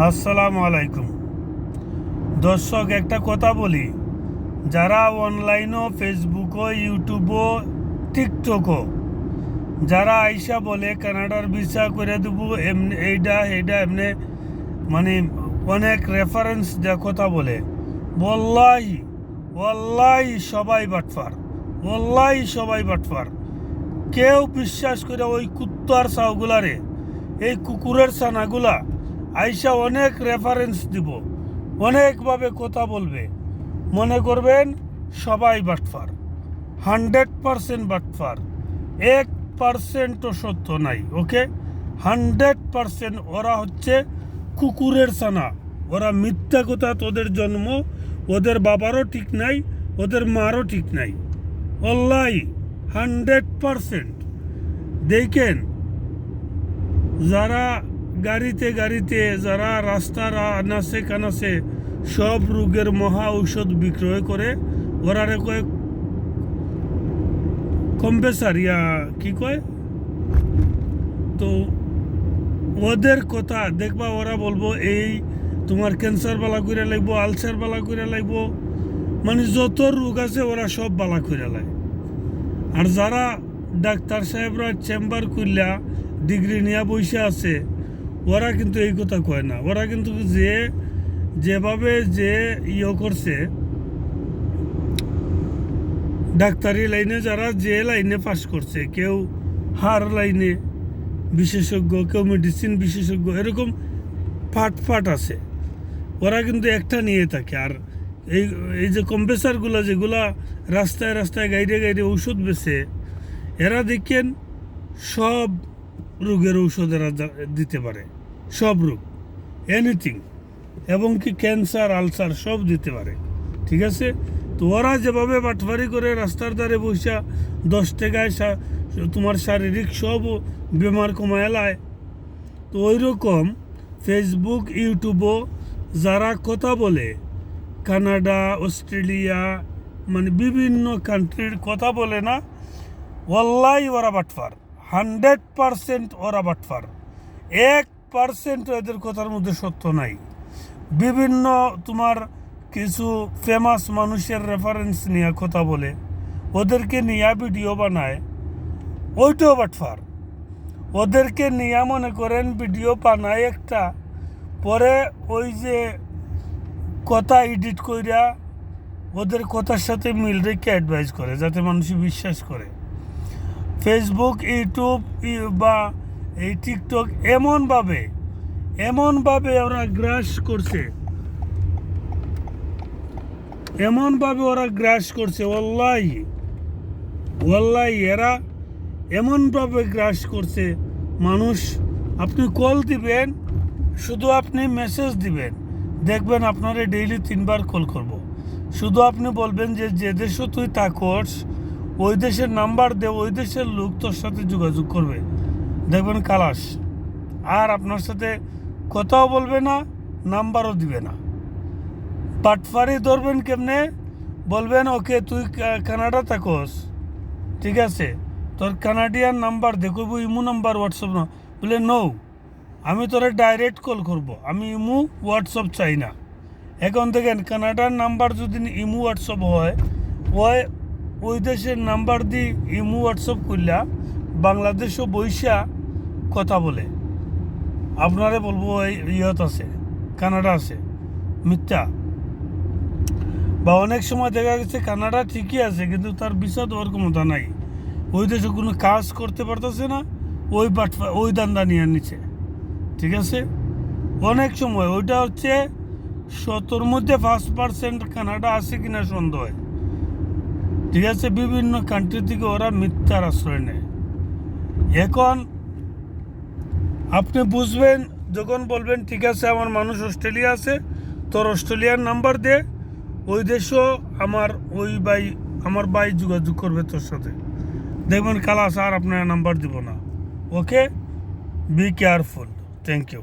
আসসালামু আলাইকুম। দর্শক, একটা কথা বলি। যারা অনলাইনও ফেসবুকও ইউটিউবও টিকটকও যারা আইসা বলে কানাডার ভিসা করে দেবো, এমনি এইটা এইটা এমনি মানে অনেক রেফারেন্স দেওয়া কথা বলে। বল্লাই ওল্লাই সবাই বাটফার ওল্লাই সবাই বাটফার। কেউ বিশ্বাস করে ওই কুত্তার সাউগুলারে এই কুকুরের ছানাগুলা আইসা অনেক রেফারেন্স দিব। অনেকভাবে কথা বলবে। মনে করবেন, সবাই বাটফার। Hundred percent বাটফার। এক পারসেন্টও সত্য নাই, ওকে? হান্ড্রেড পারসেন্ট ওরা হচ্ছে কুকুরের সানা ওরা মিথ্যা কথা তোদের জন্ম, ওদের বাবারও ঠিক নাই, ওদের মারও ঠিক নাই। অল্লাই, হান্ড্রেড পারসেন্ট। দেখেন, যারা গাড়িতে গাড়িতে যারা রাস্তার আনাসে কানাসে সব রোগের মহা ঔষধ বিক্রয় করে ওরারে কয়, কম্পেসার, ইয়া কি কয়? তো ওদের কথা দেখবা ওরা বলব, এই তোমার ক্যান্সার বালা করে লাগবো আলসার বালা করে লাগবো। মানে যত রোগ আছে ওরা সব বালা করে লাগে আর যারা ডাক্তার সাহেবরা চেম্বার করলা ডিগ্রি নিয়ে বসে আছে ওরা কিন্তু এই কথা কয় না। ওরা কিন্তু যে, যেভাবে যে ইয়ে করছে, ডাক্তারি লাইনে যারা যে লাইনে পাস করছে, কেউ হার লাইনে বিশেষজ্ঞ, কেউ মেডিসিন বিশেষজ্ঞ, এরকম ফাট ফাট আছে। ওরা কিন্তু একটা নিয়ে থাকে। আর এই এই যে কম্প্রেসারগুলো যেগুলা রাস্তায় রাস্তায় গাইডে গাইডে ঔষধ বেছে এরা দেখেন সব রোগের ঔষধ এরা দিতে পারে। সব রোগ এনিথিং এবং কি ক্যান্সার আলসার সব দিতে পারে। ঠিক আছে? তো ওরা যেভাবে বাটফারি করে রাস্তার ধারে বসা দশ টাকায় তোমার শারীরিক সব বেমার কমায় তো ওই রকম ফেসবুক ইউটিউবও যারা কথা বলে, কানাডা, অস্ট্রেলিয়া মানে বিভিন্ন কান্ট্রির কথা বলে না, ওয়াল্লাই ওরা বাটফার। হান্ড্রেড পারসেন্ট ওরা বাটফার। এক পারসেন্ট এদের কথার মধ্যে সত্য নাই। বিভিন্ন তোমার কিছু ফেমাস মানুষের রেফারেন্স নিয়ে কথা বলে, ওদেরকে নিয়ে ভিডিও বানায়, ওইটাও বাটফার। ওদেরকে নিয়ে মনে করেন ভিডিও বানায় একটা, পরে ওই যে কথা এডিট কইরা ওদের কথার সাথে মিল রেখে অ্যাডভাইস করে, যাতে মানুষ বিশ্বাস করে। ফেসবুক ইউটিউব বা এই টিকটক এমনভাবে এমনভাবে ওরা গ্রাস করছে এমনভাবে ওরা গ্রাস করছে ওল্লাই ওল্লাই এরা এমনভাবে গ্রাস করছে, মানুষ, আপনি কল দিবেন, শুধু আপনি মেসেজ দিবেন, দেখবেন আপনারে ডেইলি তিনবার কল করব। শুধু আপনি বলবেন যে যে দেশে তুই তা থাকস ওই দেশের নাম্বার দে, ওই দেশের লোক তোর সাথে যোগাযোগ করবে। দেখবেন কালাস আর আপনার সাথে কথাও বলবে না, নাম্বারও দিবে না। পাটফারি ধরবেন কেমনে? বলবেন, ওকে, তুই কানাডা থাকস। ঠিক আছে? তোর কানাডিয়ান নাম্বার দেখব ইমু নাম্বার, হোয়াটসঅ্যাপ না বলে, নো, আমি তোরে ডাইরেক্ট কল করব। আমি ইমু, হোয়াটসঅ্যাপ চাই না। এখন দেখেন, কানাডার নাম্বার যদি ইমু, হোয়াটসঅ্যাপ হয়, ওই ওই দেশের নাম্বার দিয়ে ইমু হোয়াটসঅ্যাপ করলা বাংলাদেশও বৈশা কথা বলে। আপনারে বলব ইয়ত আছে, কানাডা আছে, মিথ্যা। বা অনেক সময় দেখা গেছে কানাডা ঠিকই আছে, কিন্তু তার বিষয় দেওয়ার ক্ষমতা নাই। ওই দেশে কোনো কাজ করতে পারতেছে না, ওই বাটফা, ওই দান্দা নিয়ে নিচ্ছে ঠিক আছে? অনেক সময় ওইটা হচ্ছে শতর মধ্যে ফার্স্ট পার্সেন্ট কানাডা আছে কিনা সন্দেহ ঠিক আছে বিভিন্ন কান্ট্রি থেকে ওরা মিথ্যার আশ্রয় নেয়। এখন আপনি বুঝবেন, যখন বলবেন, ঠিক আছে, আমার মানুষ অস্ট্রেলিয়া আছে, তোর অস্ট্রেলিয়ার নাম্বার দে, ওই দেশও আমার, ওই বাই আমার বাই যোগাযোগ করবে তোর সাথে। দেখবেন কালাস আর আপনার নাম্বার দিব না। Okay be careful thank you